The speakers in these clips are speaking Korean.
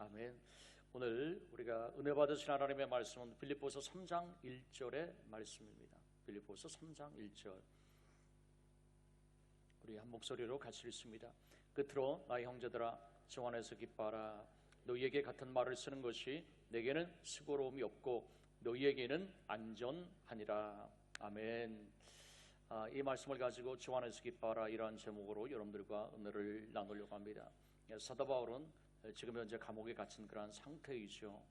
아멘. 오늘 우리가 은혜 받으신 하나님의 말씀은 빌립보서 3장 1절의 말씀입니다. 빌립보서 3장 1절. 우리 한 목소리로 같이 읽습니다. 끝으로 나의 형제들아 주 안에서 기뻐하라. 너희에게 같은 말을 쓰는 것이 내게는 수고로움이 없고 너희에게는 안전하니라. 아멘. 아, 이 말씀을 가지고 주 안에서 기뻐하라 이러한 제목으로 여러분들과 은혜를 나누려고 합니다. 예, 사도 바울은 지금 현재 감옥에 갇힌 그러한 상태이죠.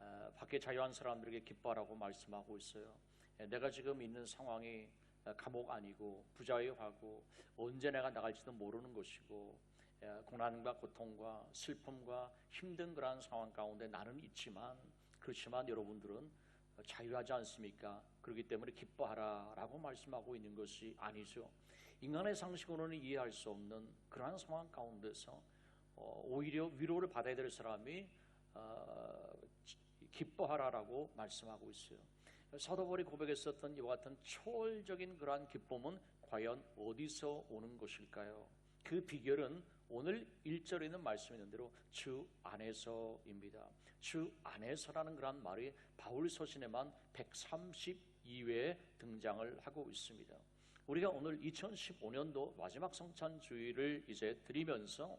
아, 밖에 자유한 사람들에게 기뻐하라고 말씀하고 있어요. 예, 내가 지금 있는 상황이 아, 감옥 아니고 부자유하고 언제 내가 나갈지도 모르는 것이고 예, 고난과 고통과 슬픔과 힘든 그러한 상황 가운데 나는 있지만 그렇지만 여러분들은 자유하지 않습니까? 그렇기 때문에 기뻐하라 라고 말씀하고 있는 것이 아니죠. 인간의 상식으로는 이해할 수 없는 그러한 상황 가운데서 어, 오히려 위로를 받아야 될 사람이 어, 기뻐하라라고 말씀하고 있어요. 사도 바울이 고백했었던 이와 같은 초월적인 그러한 기쁨은 과연 어디서 오는 것일까요? 그 비결은 오늘 1절에 있는 말씀이 있는 대로 주 안에서입니다. 주 안에서라는 그런 말이 바울 서신에만 132회에 등장을 하고 있습니다. 우리가 오늘 2015년도 마지막 성찬주의를 이제 드리면서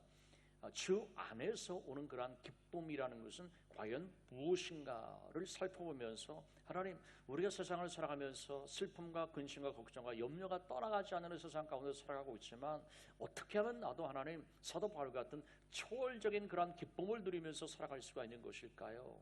주 안에서 오는 그러한 기쁨이라는 것은 과연 무엇인가를 살펴보면서 하나님 우리가 세상을 살아가면서 슬픔과 근심과 걱정과 염려가 떠나가지 않는 세상 가운데 살아가고 있지만 어떻게 하면 나도 하나님 사도 바울 같은 초월적인 그러한 기쁨을 누리면서 살아갈 수가 있는 것일까요?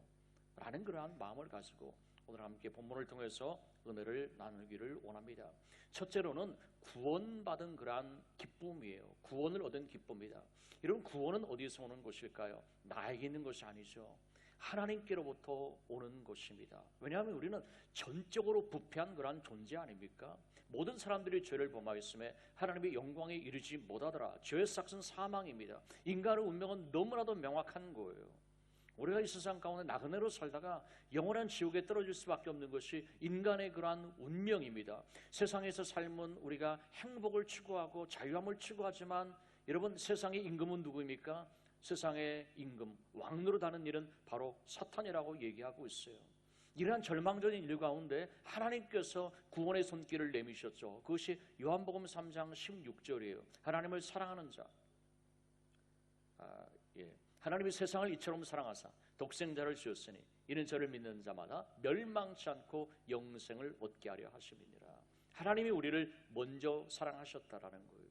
라는 그러한 마음을 가지고 오늘 함께 본문을 통해서 은혜를 나누기를 원합니다. 첫째로는 구원받은 그러한 기쁨이에요. 구원을 얻은 기쁨이다. 이런 구원은 어디서 오는 것일까요? 나에게 있는 것이 아니죠. 하나님께로부터 오는 것입니다. 왜냐하면 우리는 전적으로 부패한 그러한 존재 아닙니까? 모든 사람들이 죄를 범하였음에 하나님의 영광에 이르지 못하더라. 죄의 삭은 사망입니다. 인간의 운명은 너무나도 명확한 거예요. 우리가 이 세상 가운데 나그네로 살다가 영원한 지옥에 떨어질 수밖에 없는 것이 인간의 그러한 운명입니다. 세상에서 삶은 우리가 행복을 추구하고 자유함을 추구하지만 여러분 세상의 임금은 누구입니까? 세상의 임금 왕노로 다는 일은 바로 사탄이라고 얘기하고 있어요. 이러한 절망적인 일 가운데 하나님께서 구원의 손길을 내미셨죠. 그것이 요한복음 3장 16절이에요. 하나님을 사랑하는 자. 하나님이 세상을 이처럼 사랑하사 독생자를 주었으니 이는 저를 믿는 자마다 멸망치 않고 영생을 얻게 하려 하심이니라. 하나님이 우리를 먼저 사랑하셨다라는 거예요.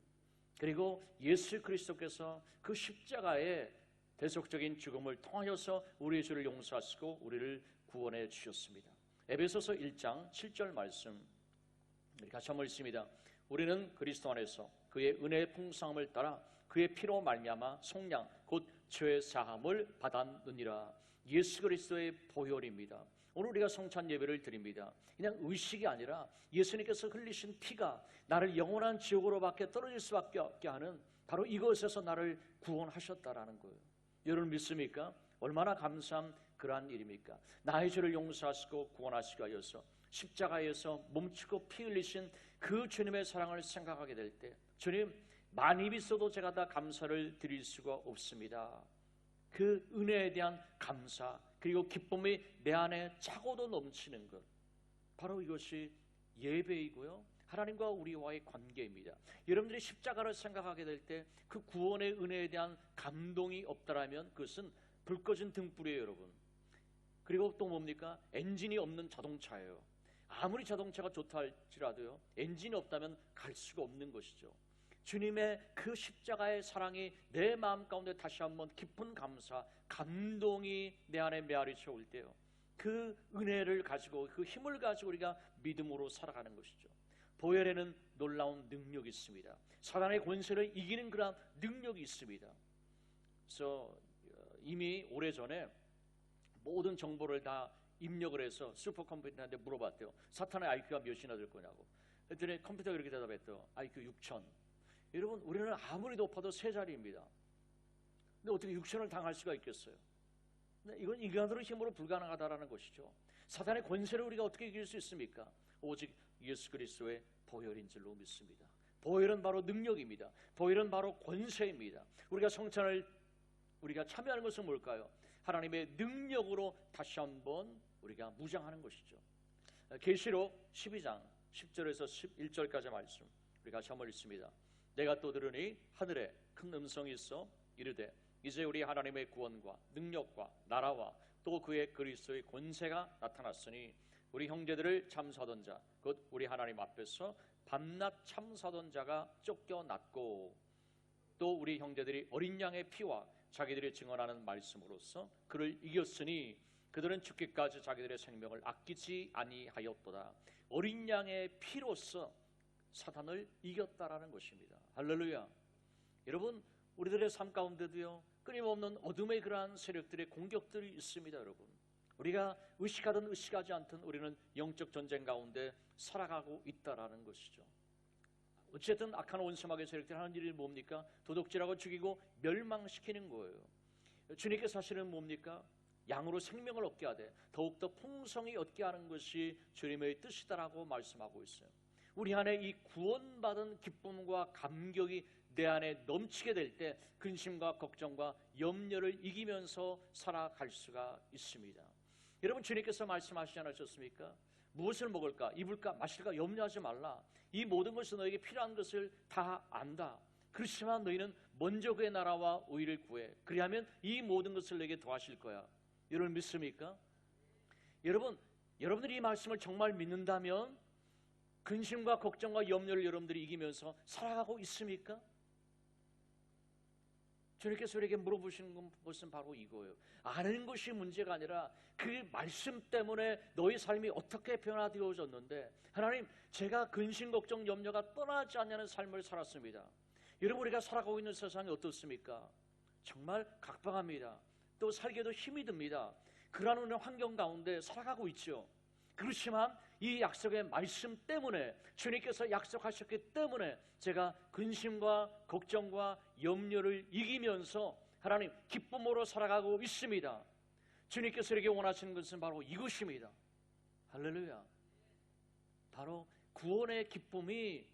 그리고 예수 그리스도께서 그 십자가의 대속적인 죽음을 통하여서 우리의 죄를 용서하시고 우리를 구원해 주셨습니다. 에베소서 1장 7절 말씀 같이 한번 읽습니다. 우리는 그리스도 안에서 그의 은혜의 풍성함을 따라 그의 피로 말미암아 속량 곧 죄 사함을 받았느니라. 예수 그리스도의 보혈입니다. 오늘 우리가 성찬 예배를 드립니다. 그냥 의식이 아니라 예수님께서 흘리신 피가 나를 영원한 지옥으로 밖에 떨어질 수밖에 없게 하는 바로 이것에서 나를 구원하셨다라는 거예요. 여러분 믿습니까? 얼마나 감사한 그러한 일입니까? 나의 죄를 용서하시고 구원하시기 하여서 십자가에서 몸치고 피 흘리신 그 주님의 사랑을 생각하게 될 때 주님 많이 있어도 제가 다 감사를 드릴 수가 없습니다. 그 은혜에 대한 감사 그리고 기쁨이 내 안에 차고도 넘치는 것 바로 이것이 예배이고요. 하나님과 우리와의 관계입니다. 여러분들이 십자가를 생각하게 될 때 그 구원의 은혜에 대한 감동이 없다라면 그것은 불 꺼진 등불이에요, 여러분. 그리고 또 뭡니까? 엔진이 없는 자동차예요. 아무리 자동차가 좋다 할지라도요, 엔진이 없다면 갈 수가 없는 것이죠. 주님의 그 십자가의 사랑이 내 마음 가운데 다시 한번 깊은 감사, 감동이 내 안에 메아리 쳐올 때요. 그 은혜를 가지고 그 힘을 가지고 우리가 믿음으로 살아가는 것이죠. 보혈에는 놀라운 능력이 있습니다. 사단의 권세를 이기는 그런 능력이 있습니다. 그래서 이미 오래전에 모든 정보를 다 입력을 해서 슈퍼컴퓨터한테 물어봤대요. 사탄의 IQ가 몇이나 될 거냐고. 그랬더니 컴퓨터가 이렇게 대답했대요. IQ 6천. 여러분 우리는 아무리 높아도 세 자리입니다. 근데 어떻게 6천을 당할 수가 있겠어요? 이건 인간으로 힘으로 불가능하다라는 것이죠. 사단의 권세를 우리가 어떻게 이길 수 있습니까? 오직 예수 그리스도의 보혈인 줄로 믿습니다. 보혈은 바로 능력입니다. 보혈은 바로 권세입니다. 우리가 성찬을 우리가 참여하는 것은 뭘까요? 하나님의 능력으로 다시 한번 우리가 무장하는 것이죠. 계시록 12장 10절에서 11절까지 말씀 우리가 같이 한번 읽습니다. 내가 또 들으니 하늘에 큰 음성이 있어 이르되 이제 우리 하나님의 구원과 능력과 나라와 또 그의 그리스도의 권세가 나타났으니 우리 형제들을 참사하던 자 곧 우리 하나님 앞에서 밤낮 참사하던 자가 쫓겨났고 또 우리 형제들이 어린 양의 피와 자기들이 증언하는 말씀으로써 그를 이겼으니 그들은 죽기까지 자기들의 생명을 아끼지 아니하였도다. 어린 양의 피로서 사단을 이겼다라는 것입니다. 할렐루야. 여러분 우리들의 삶 가운데도요 끊임없는 어둠의 그러한 세력들의 공격들이 있습니다, 여러분. 우리가 의식하든 의식하지 않든 우리는 영적 전쟁 가운데 살아가고 있다라는 것이죠. 어쨌든 악한 원수막의 세력들이 하는 일이 뭡니까? 도둑질하고 죽이고 멸망시키는 거예요. 주님께서 사실은 뭡니까? 양으로 생명을 얻게 하되 더욱더 풍성히 얻게 하는 것이 주님의 뜻이다라고 말씀하고 있어요. 우리 안에 이 구원받은 기쁨과 감격이 내 안에 넘치게 될 때 근심과 걱정과 염려를 이기면서 살아갈 수가 있습니다. 여러분 주님께서 말씀하시지 않으셨습니까? 무엇을 먹을까, 입을까, 마실까 염려하지 말라. 이 모든 것이 너에게 필요한 것을 다 안다. 그렇지만 너희는 먼저 그의 나라와 의를 구해. 그리하면 이 모든 것을 내게 도하실 거야. 여러분 믿습니까? 여러분, 여러분들이 이 말씀을 정말 믿는다면 근심과 걱정과 염려를 여러분들이 이기면서 살아가고 있습니까? 주님께서 우리에게 물어보시는 것은 바로 이거예요. 아는 것이 문제가 아니라 그 말씀 때문에 너희 삶이 어떻게 변화되어졌는데 하나님 제가 근심 걱정 염려가 떠나지 않냐는 삶을 살았습니다. 여러분 우리가 살아가고 있는 세상이 어떻습니까? 정말 각박합니다. 또 살기에도 힘이 듭니다. 그러한 환경 가운데 살아가고 있죠. 그렇지만 이 약속의 말씀 때문에 주님께서 약속하셨기 때문에 제가 근심과 걱정과 염려를 이기면서 하나님 기쁨으로 살아가고 있습니다. 주님께서 이렇게 원하시는 것은 바로 이것입니다. 할렐루야. 바로 구원의 기쁨이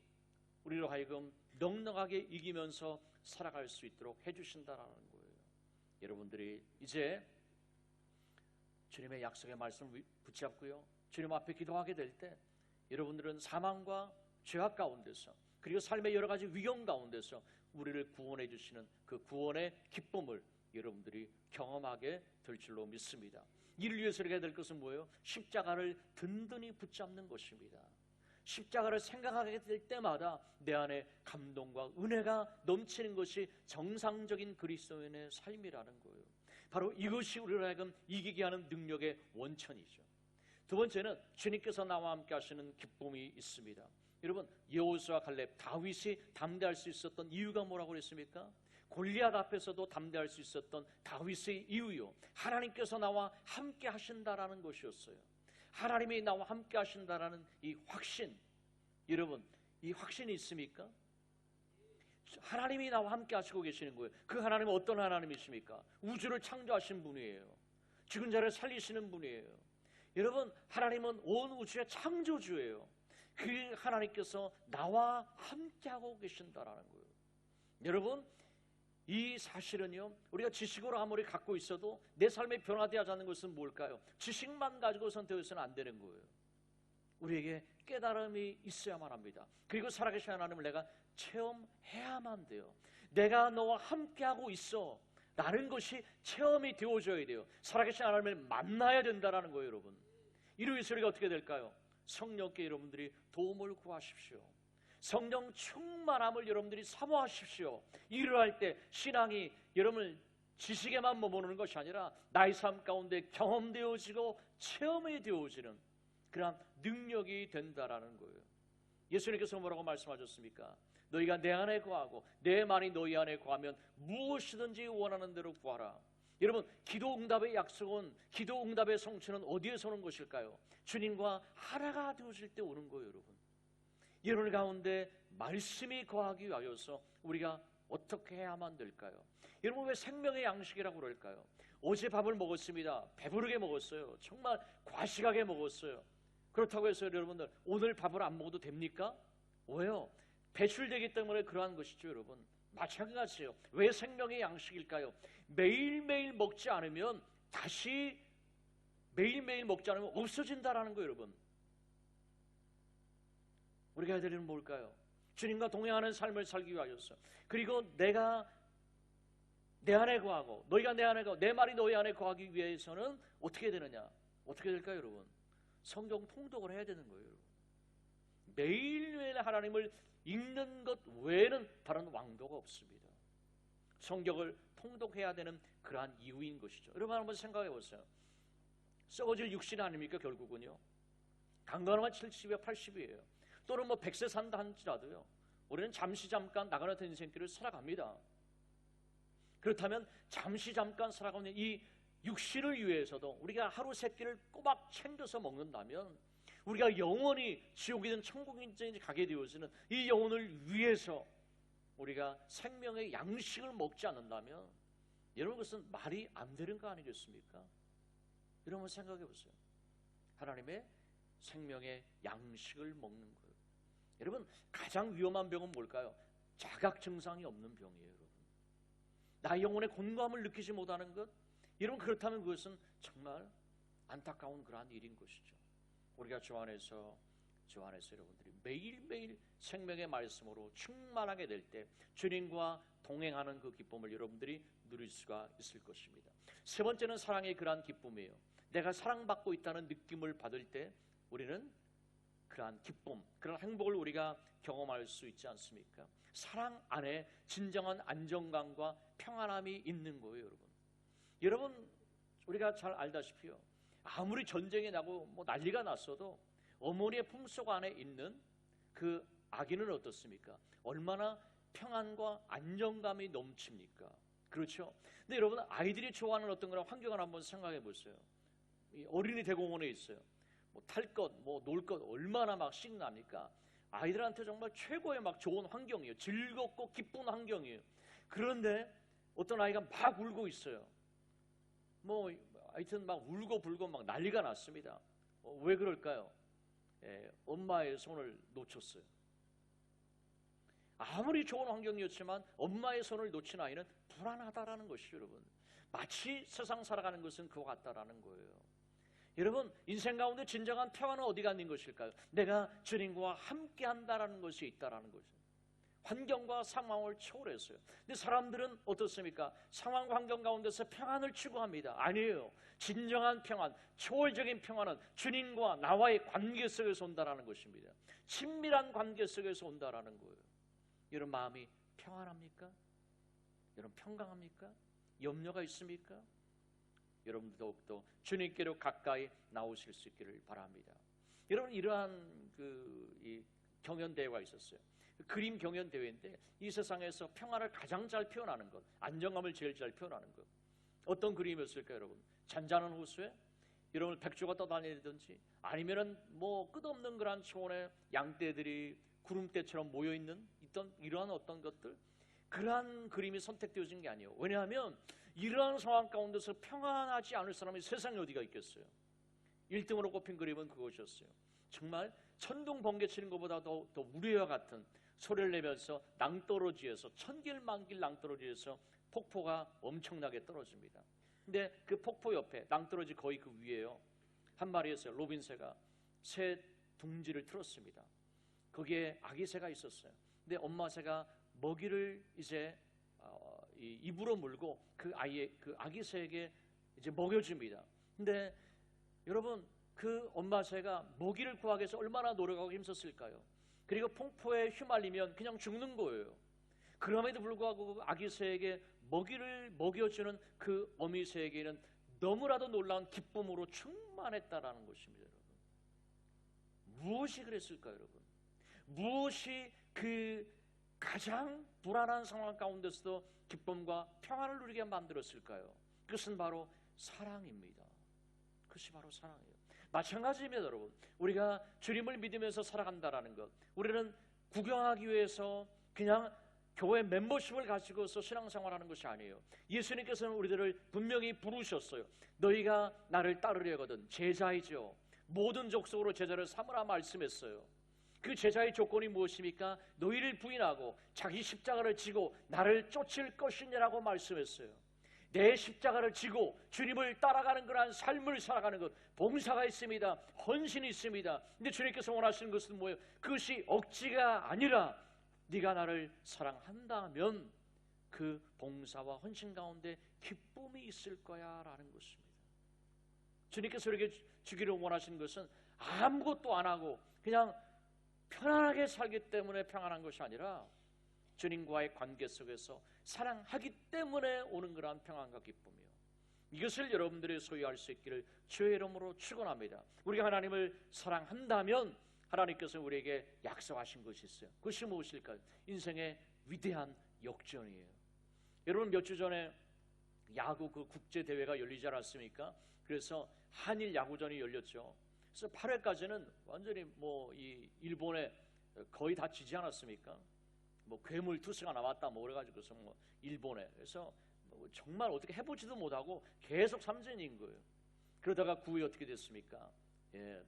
우리로 하여금 넉넉하게 이기면서 살아갈 수 있도록 해주신다라는 거예요. 여러분들이 이제 주님의 약속의 말씀을 붙잡고요. 주님 앞에 기도하게 될 때 여러분들은 사망과 죄악 가운데서 그리고 삶의 여러 가지 위험 가운데서 우리를 구원해 주시는 그 구원의 기쁨을 여러분들이 경험하게 될 줄로 믿습니다. 이를 위해서 이렇게 될 것은 뭐예요? 십자가를 든든히 붙잡는 것입니다. 십자가를 생각하게 될 때마다 내 안에 감동과 은혜가 넘치는 것이 정상적인 그리스도인의 삶이라는 거예요. 바로 이것이 우리를 하여금 이기게 하는 능력의 원천이죠. 두 번째는 주님께서 나와 함께 하시는 기쁨이 있습니다. 여러분 여호수아 갈렙 다윗이 담대할 수 있었던 이유가 뭐라고 그랬습니까? 골리앗 앞에서도 담대할 수 있었던 다윗의 이유요. 하나님께서 나와 함께 하신다라는 것이었어요. 하나님이 나와 함께 하신다라는 이 확신. 여러분, 이 확신이 있습니까? 하나님이 나와 함께 하시고 계시는 거예요. 그 하나님은 어떤 하나님이십니까? 우주를 창조하신 분이에요. 죽은 자를 살리시는 분이에요. 여러분, 하나님은 온 우주의 창조주예요. 그 하나님께서 나와 함께하고 계신다라는 거예요. 여러분, 이 사실은요, 우리가 지식으로 아무리 갖고 있어도 내 삶에 변화되지 않는 것은 뭘까요? 지식만 가지고선 되어서는 안 되는 거예요. 우리에게 깨달음이 있어야만 합니다. 그리고 살아계신 하나님을 내가 체험해야만 돼요. 내가 너와 함께하고 있어. 라는 것이 체험이 되어져야 돼요. 살아계신 하나님을 만나야 된다는 거예요, 여러분. 인해서 우리가 어떻게 될까요? 성령께 여러분들이 도움을 구하십시오. 성령 충만함을 여러분들이 사모하십시오. 일을 할 때 신앙이 여러분을 지식에만 머무르는 것이 아니라 나의 삶 가운데 경험되어지고 체험이 되어지는 그러한 능력이 된다라는 거예요. 예수님께서 뭐라고 말씀하셨습니까? 너희가 내 안에 거하고 내 말이 너희 안에 거하면 무엇이든지 원하는 대로 구하라. 여러분 기도 응답의 약속은 기도 응답의 성취는 어디에서 오는 것일까요? 주님과 하나가 되어질 때 오는 거예요, 여러분. 여러분 가운데 말씀이 거하기 위하여서 우리가 어떻게 해야만 될까요? 여러분 왜 생명의 양식이라고 그럴까요? 어제 밥을 먹었습니다. 배부르게 먹었어요. 정말 과식하게 먹었어요. 그렇다고 해서 여러분들 오늘 밥을 안 먹어도 됩니까? 왜요? 배출되기 때문에 그러한 것이죠, 여러분. 마찬가지예요. 왜 생명의 양식일까요? 매일매일 먹지 않으면 다시 매일매일 먹지 않으면 없어진다라는 거예요, 여러분. 우리가 해야 되는 뭘까요? 주님과 동행하는 삶을 살기 위하여서 그리고 내가 내 안에 거하고 너희가 내 안에 거하고 내 말이 너희 안에 거하기 위해서는 어떻게 되느냐? 어떻게 될까요, 여러분? 성경 통독을 해야 되는 거예요. 여러분. 매일 하나님을 읽는 것 외에는 다른 왕도가 없습니다. 성경을 통독해야 되는 그러한 이유인 것이죠. 여러분 한번 생각해 보세요. 썩어질 육신 아닙니까 결국은요. 강건하면 70에 80이에요. 또는 뭐 100세 산다 할지라도요. 우리는 잠시 잠깐 나가는 인생길을 살아갑니다. 그렇다면 잠시 잠깐 살아가는 이 육신을 위해서도 우리가 하루 세 끼를 꼬박 챙겨서 먹는다면 우리가 영원히 지옥이든 천국이든 가게 되어지는 이 영혼을 위해서 우리가 생명의 양식을 먹지 않는다면 여러분 그것은 말이 안 되는 거 아니겠습니까? 여러분 생각해 보세요. 하나님의 생명의 양식을 먹는 거예요. 여러분 가장 위험한 병은 뭘까요? 자각 증상이 없는 병이에요, 여러분. 나의 영혼의 곤고함을 느끼지 못하는 것. 여러분 그렇다면 그것은 정말 안타까운 그러한 일인 것이죠. 우리가 주 안에서 주 안에서 여러분들이 매일매일 생명의 말씀으로 충만하게 될 때 주님과 동행하는 그 기쁨을 여러분들이 누릴 수가 있을 것입니다. 세 번째는 사랑의 그러한 기쁨이에요. 내가 사랑받고 있다는 느낌을 받을 때 우리는 그러한 기쁨, 그런 행복을 우리가 경험할 수 있지 않습니까? 사랑 안에 진정한 안정감과 평안함이 있는 거예요, 여러분. 여러분 우리가 잘 알다시피요. 아무리 전쟁이 나고 뭐 난리가 났어도 어머니의 품속 안에 있는 그 아기는 어떻습니까? 얼마나 평안과 안정감이 넘칩니까? 그렇죠? 근데 여러분 아이들이 좋아하는 어떤 그런 환경을 한번 생각해 보세요. 어린이 대공원에 있어요. 뭐 탈 것, 뭐 놀 것 얼마나 막 신납니까? 아이들한테 정말 최고의 막 좋은 환경이에요. 즐겁고 기쁜 환경이에요. 그런데 어떤 아이가 막 울고 있어요. 뭐 하여튼 막 울고 불고 막 난리가 났습니다. 어, 왜 그럴까요? 예, 엄마의 손을 놓쳤어요. 아무리 좋은 환경이었지만 엄마의 손을 놓친 아이는 불안하다라는 것이죠, 여러분. 마치 세상 살아가는 것은 그와 같다라는 거예요. 여러분 인생 가운데 진정한 평안은 어디가 있는 것일까요? 내가 주님과 함께 한다라는 것이 있다라는 거죠. 환경과 상황을 초월했어요. 근데 사람들은 어떻습니까? 상황과 환경 가운데서 평안을 추구합니다. 아니에요. 진정한 평안, 초월적인 평안은 주님과 나와의 관계 속에서 온다라는 것입니다. 친밀한 관계 속에서 온다라는 거예요. 여러분 마음이 평안합니까? 여러분 평강합니까? 염려가 있습니까? 여러분 더욱더 주님께로 가까이 나오실 수 있기를 바랍니다. 여러분 이러한 그 경연 대회가 있었어요. 그림 경연 대회인데 이 세상에서 평화를 가장 잘 표현하는 것, 안정감을 제일 잘 표현하는 것. 어떤 그림이었을까요, 여러분? 잔잔한 호수에 여러분 백조가 떠다니든지 아니면은 뭐 끝없는 그런 초원에 양떼들이 구름대처럼 모여 있는 있던 이러한 어떤 것들 그러한 그림이 선택되어진 게 아니에요. 왜냐하면 이러한 상황 가운데서 평안하지 않을 사람이 세상에 어디가 있겠어요? 1등으로 꼽힌 그림은 그것이었어요. 정말 천둥 번개 치는 것보다 더, 더 우리와 같은 소리를 내면서 낭떠러지에서 천길만길 낭떠러지에서 폭포가 엄청나게 떨어집니다. 근데 그 폭포 옆에 낭떠러지 거의 그 위에요. 한 마리였어요. 로빈새가 새 둥지를 틀었습니다. 거기에 아기 새가 있었어요. 근데 엄마 새가 먹이를 이제 어, 입으로 물고 그 아이의 그 아기 새에게 이제 먹여줍니다. 근데 여러분 그 엄마 새가 먹이를 구하기 위해서 얼마나 노력하고 힘썼을까요? 그리고 폭포에 휘말리면 그냥 죽는 거예요. 그럼에도 불구하고 그 아기 새에게 먹이를 먹여주는 그 어미 새에게는 너무나도 놀라운 기쁨으로 충만했다라는 것입니다, 여러분. 무엇이 그랬을까요, 여러분? 무엇이 그 가장 불안한 상황 가운데서도 기쁨과 평안을 누리게 만들었을까요? 그것은 바로 사랑입니다. 그것이 바로 사랑이에요. 마찬가지입니다, 여러분. 우리가 주님을 믿으면서 살아간다라는 것. 우리는 구경하기 위해서 그냥 교회 멤버십을 가지고서 신앙생활하는 것이 아니에요. 예수님께서는 우리들을 분명히 부르셨어요. 너희가 나를 따르려거든 제자이죠. 모든 족속으로 제자를 삼으라 말씀했어요. 그 제자의 조건이 무엇입니까? 너희를 부인하고 자기 십자가를 지고 나를 쫓을 것이냐라고 말씀했어요. 내 십자가를 지고 주님을 따라가는 그러한 삶을 살아가는 것 봉사가 있습니다. 헌신이 있습니다. 근데 주님께서 원하시는 것은 뭐예요? 그것이 억지가 아니라 네가 나를 사랑한다면 그 봉사와 헌신 가운데 기쁨이 있을 거야 라는 것입니다. 주님께서 우리에게 주기를 원하시는 것은 아무것도 안 하고 그냥 편안하게 살기 때문에 평안한 것이 아니라 주님과의 관계 속에서 사랑하기 때문에 오는 그러한 평안과 기쁨이요. 이것을 여러분들이 소유할 수 있기를 주의 이름으로 축원합니다. 우리가 하나님을 사랑한다면 하나님께서 우리에게 약속하신 것이 있어요. 그것이 무엇일까요? 인생의 위대한 역전이에요. 여러분 몇 주 전에 야구 그 국제 대회가 열리지 않았습니까? 그래서 한일 야구전이 열렸죠. 그래서 8회까지는 완전히 뭐 이 일본에 거의 다 지지 않았습니까? 뭐 괴물 투수가 나왔다 뭐 그래가지고 그래서 뭐 일본에 그래서 뭐 정말 어떻게 해보지도 못하고 계속 삼진인 거예요. 그러다가 9회 어떻게 됐습니까? 예,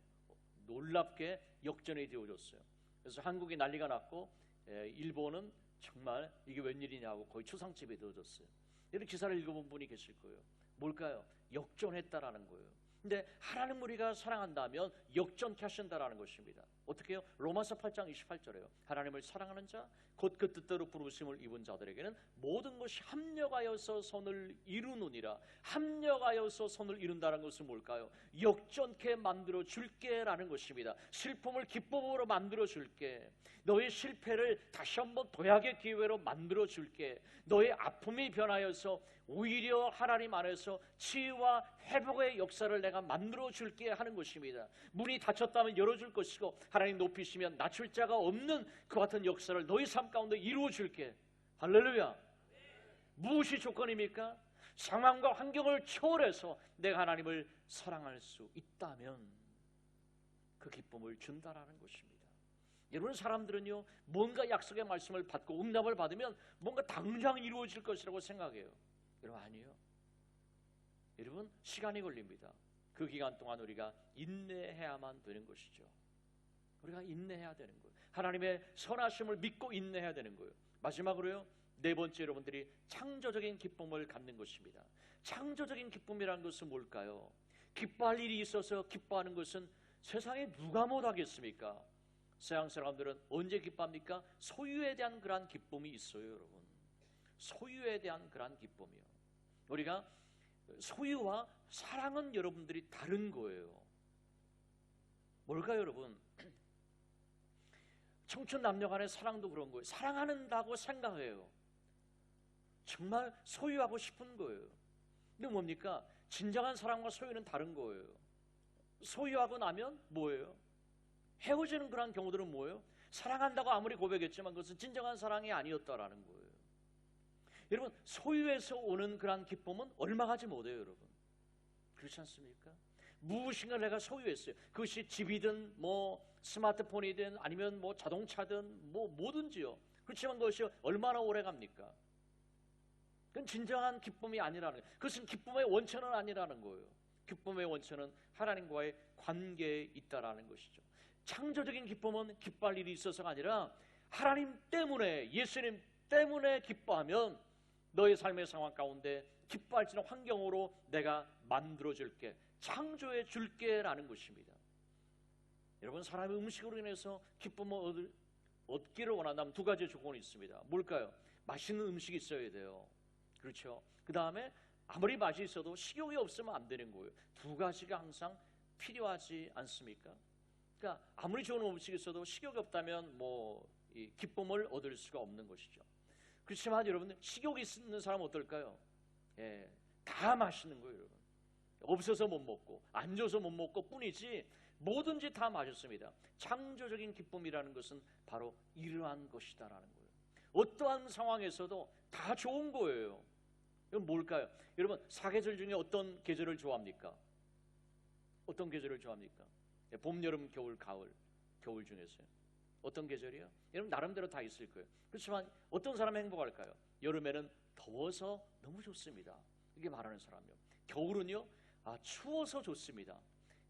놀랍게 역전이 되어졌어요. 그래서 한국이 난리가 났고 예, 일본은 정말 이게 웬일이냐고 거의 초상집에 되어졌어요. 이런 기사를 읽어본 분이 계실 거예요. 뭘까요? 역전했다라는 거예요. 근데 하나님 우리가 사랑한다면 역전케 하신다라는 것입니다. 어떻게 해요? 로마서 8장 28절에요. 하나님을 사랑하는 자, 곧 그 뜻대로 부르심을 입은 자들에게는 모든 것이 합력하여서 선을 이루느니라. 합력하여서 선을 이룬다는 것은 뭘까요? 역전케 만들어 줄게라는 것입니다. 슬픔을 기쁨으로 만들어 줄게. 너의 실패를 다시 한번 도약의 기회로 만들어 줄게. 너의 아픔이 변하여서 오히려 하나님 안에서 치유와 회복의 역사를 내가 만들어 줄게 하는 것입니다. 문이 닫혔다면 열어줄 것이고 하나님 높이시면 낮출 자가 없는 그 같은 역사를 너희 삶 가운데 이루어 줄게. 할렐루야. 무엇이 조건입니까? 상황과 환경을 초월해서 내가 하나님을 사랑할 수 있다면 그 기쁨을 준다라는 것입니다. 여러분 사람들은요 뭔가 약속의 말씀을 받고 응답을 받으면 뭔가 당장 이루어질 것이라고 생각해요. 여러분 아니요. 여러분 시간이 걸립니다. 그 기간 동안 우리가 인내해야만 되는 것이죠. 우리가 인내해야 되는 거예요. 하나님의 선하심을 믿고 인내해야 되는 거예요. 마지막으로요. 네 번째 여러분들이 창조적인 기쁨을 갖는 것입니다. 창조적인 기쁨이라는 것은 뭘까요? 기뻐할 일이 있어서 기뻐하는 것은 세상에 누가 못하겠습니까? 서양 사람들은 언제 기뻐합니까? 소유에 대한 그러한 기쁨이 있어요, 여러분. 소유에 대한 그러한 기쁨이요. 우리가 소유와 사랑은 여러분들이 다른 거예요. 뭘까요, 여러분? 청춘 남녀 간의 사랑도 그런 거예요. 사랑한다고 생각해요. 정말 소유하고 싶은 거예요. 근데 뭡니까? 진정한 사랑과 소유는 다른 거예요. 소유하고 나면 뭐예요? 헤어지는 그런 경우들은 뭐예요? 사랑한다고 아무리 고백했지만 그것은 진정한 사랑이 아니었다라는 거예요. 여러분 소유에서 오는 그러한 기쁨은 얼마 가지 못해요, 여러분. 그렇지 않습니까? 무엇인가 내가 소유했어요. 그것이 집이든 뭐 스마트폰이든 아니면 뭐 자동차든 뭐 뭐든지요. 그렇지만 그것이 얼마나 오래 갑니까? 그건 진정한 기쁨이 아니라는 거예요. 그것은 기쁨의 원천은 아니라는 거예요. 기쁨의 원천은 하나님과의 관계에 있다라는 것이죠. 창조적인 기쁨은 기뻐할 일이 있어서가 아니라 하나님 때문에 예수님 때문에 기뻐하면 너의 삶의 상황 가운데 기뻐할 수 있는 환경으로 내가 만들어 줄게 창조해 줄게라는 것입니다. 여러분 사람의 음식으로 인해서 기쁨을 얻을, 얻기를 원한다면 두 가지 조건이 있습니다. 뭘까요? 맛있는 음식이 있어야 돼요. 그렇죠? 그 다음에 아무리 맛이 있어도 식욕이 없으면 안 되는 거예요. 두 가지가 항상 필요하지 않습니까? 그러니까 아무리 좋은 음식이 있어도 식욕이 없다면 뭐 기쁨을 얻을 수가 없는 것이죠. 그렇지만 여러분 식욕이 있는 사람은 어떨까요? 예, 다 맛있는 거예요, 여러분. 없어서 못 먹고 안 줘서 못 먹고 뿐이지 뭐든지 다 맛있습니다. 창조적인 기쁨이라는 것은 바로 이러한 것이다라는 거예요. 어떠한 상황에서도 다 좋은 거예요. 이건 뭘까요? 여러분 사계절 중에 어떤 계절을 좋아합니까? 어떤 계절을 좋아합니까? 예, 봄, 여름, 겨울, 가을, 겨울 중에서요. 어떤 계절이요? 여러분 나름대로 다 있을 거예요. 그렇지만 어떤 사람이 행복할까요? 여름에는 더워서 너무 좋습니다. 이게 말하는 사람이요. 겨울은요, 아 추워서 좋습니다.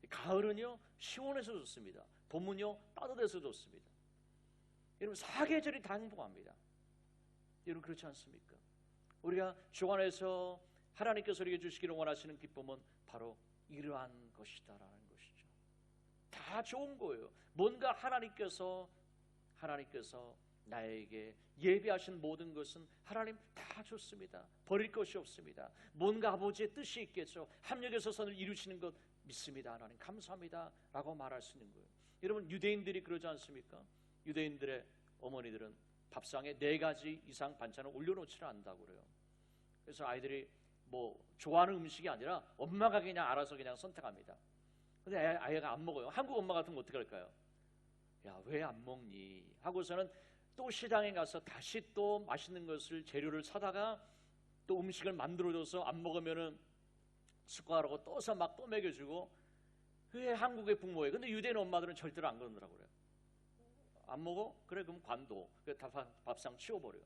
가을은요 시원해서 좋습니다. 봄은요 따뜻해서 좋습니다. 여러분 사계절이 다 행복합니다. 여러분 그렇지 않습니까? 우리가 주 안에서 하나님께서 우리에게 주시기를 원하시는 기쁨은 바로 이러한 것이다라는 것이죠. 다 좋은 거예요. 뭔가 하나님께서 하나님께서 나에게 예비하신 모든 것은 하나님 다 좋습니다. 버릴 것이 없습니다. 뭔가 아버지의 뜻이 있겠죠. 합력해서 선을 이루시는 것 믿습니다. 하나님 감사합니다. 라고 말할 수 있는 거예요. 여러분 유대인들이 그러지 않습니까? 유대인들의 어머니들은 밥상에 네 가지 이상 반찬을 올려놓지를 않는다고 그래요. 그래서 아이들이 뭐 좋아하는 음식이 아니라 엄마가 그냥 알아서 그냥 선택합니다. 근데 애- 아이가 안 먹어요. 한국 엄마 같으면 어떻게 할까요? 야, 왜 안 먹니? 하고서는 또 시장에 가서 다시 또 맛있는 것을 재료를 사다가 또 음식을 만들어줘서 안 먹으면은 숟가락으로 떠서 막또 먹여주고 그게 한국의 부모예요. 근데 유대인 엄마들은 절대로 안 그러더라고요. 안 먹어? 그래 그럼 다 밥- 밥상 치워버려요.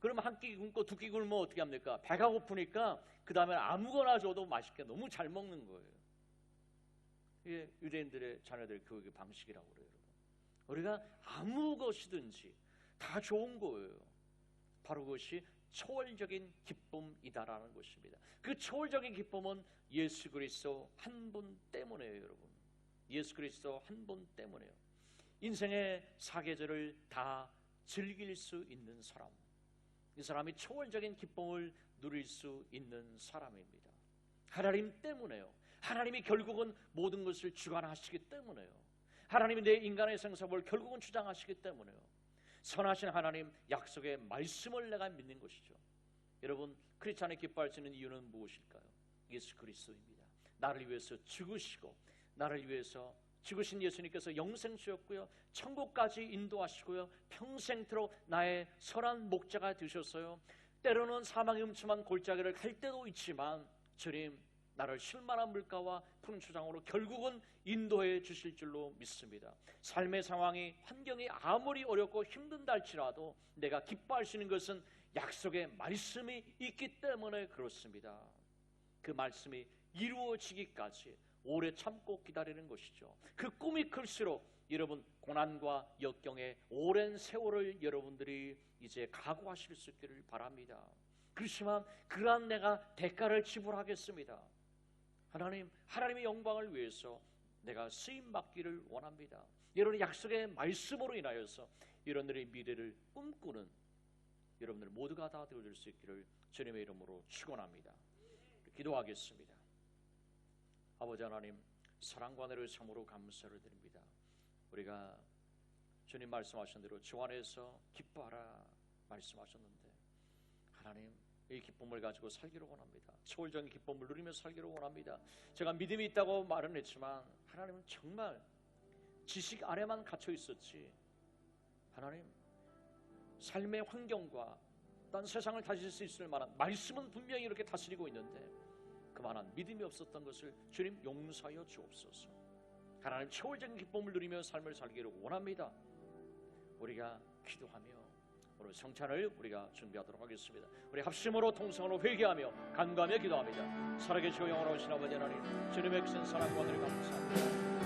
그러면 한 끼 굶고 두 끼 굶으면 어떻게 합니까? 배가 고프니까 그 다음에 아무거나 줘도 맛있게 너무 잘 먹는 거예요. 이게 유대인들의 자녀들의 교육의 방식이라고 그래요, 여러분. 우리가 아무 것이든지 다 좋은 거예요. 바로 그것이 초월적인 기쁨이다라는 것입니다. 그 초월적인 기쁨은 예수 그리스도 한 분 때문에요, 여러분. 예수 그리스도 한 분 때문에요. 인생의 사계절을 다 즐길 수 있는 사람. 이 사람이 초월적인 기쁨을 누릴 수 있는 사람입니다. 하나님 때문에요. 하나님이 결국은 모든 것을 주관하시기 때문에요. 하나님이 내 인간의 생사를 결국은 주장하시기 때문에요. 선하신 하나님 약속의 말씀을 내가 믿는 것이죠. 여러분 크리스찬이 기뻐할 수 있는 이유는 무엇일까요? 예수 그리스도입니다. 나를 위해서 죽으시고 나를 위해서 죽으신 예수님께서 영생 주셨고요. 천국까지 인도하시고요. 평생토록 나의 선한 목자가 되셨어요. 때로는 사망의 음침한 골짜기를 갈 때도 있지만 주님 나를 실만한 물가와 푸른 초장으로 결국은 인도해 주실 줄로 믿습니다. 삶의 상황이 환경이 아무리 어렵고 힘든다 할지라도 내가 기뻐할 수 있는 것은 약속의 말씀이 있기 때문에 그렇습니다. 그 말씀이 이루어지기까지 오래 참고 기다리는 것이죠. 그 꿈이 클수록 여러분 고난과 역경의 오랜 세월을 여러분들이 이제 각오하실 수 있기를 바랍니다. 그렇지만 그러한 내가 대가를 지불하겠습니다. 하나님, 하나님의 영광을 위해서 내가 쓰임 받기를 원합니다. 여러분의 약속의 말씀으로 인하여서 여러분들의 미래를 꿈꾸는 여러분들 모두가 다 되어줄 수 있기를 주님의 이름으로 축원합니다. 기도하겠습니다. 아버지 하나님, 사랑과 은혜를 참으로 감사를 드립니다. 우리가 주님 말씀하신 대로 주 안에서 기뻐하라 말씀하셨는데 하나님 이 기쁨을 가지고 살기를 원합니다. 초월적인 기쁨을 누리며 살기를 원합니다. 제가 믿음이 있다고 말은 했지만 하나님은 정말 지식 안에만 갇혀 있었지. 하나님 삶의 환경과 딴 세상을 다스릴 수 있을 만한 말씀은 분명히 이렇게 다스리고 있는데 그만한 믿음이 없었던 것을 주님 용서하여 주옵소서. 하나님 초월적인 기쁨을 누리며 삶을 살기를 원합니다. 우리가 기도하며 오늘 성찬을 우리가 준비하도록 하겠습니다. 우리 합심으로 통성으로 회개하며 간구하며 기도합니다. 살아계시고 영원하신 아버지 하나님 주님의 크신 사랑과 은혜를 감사합니다.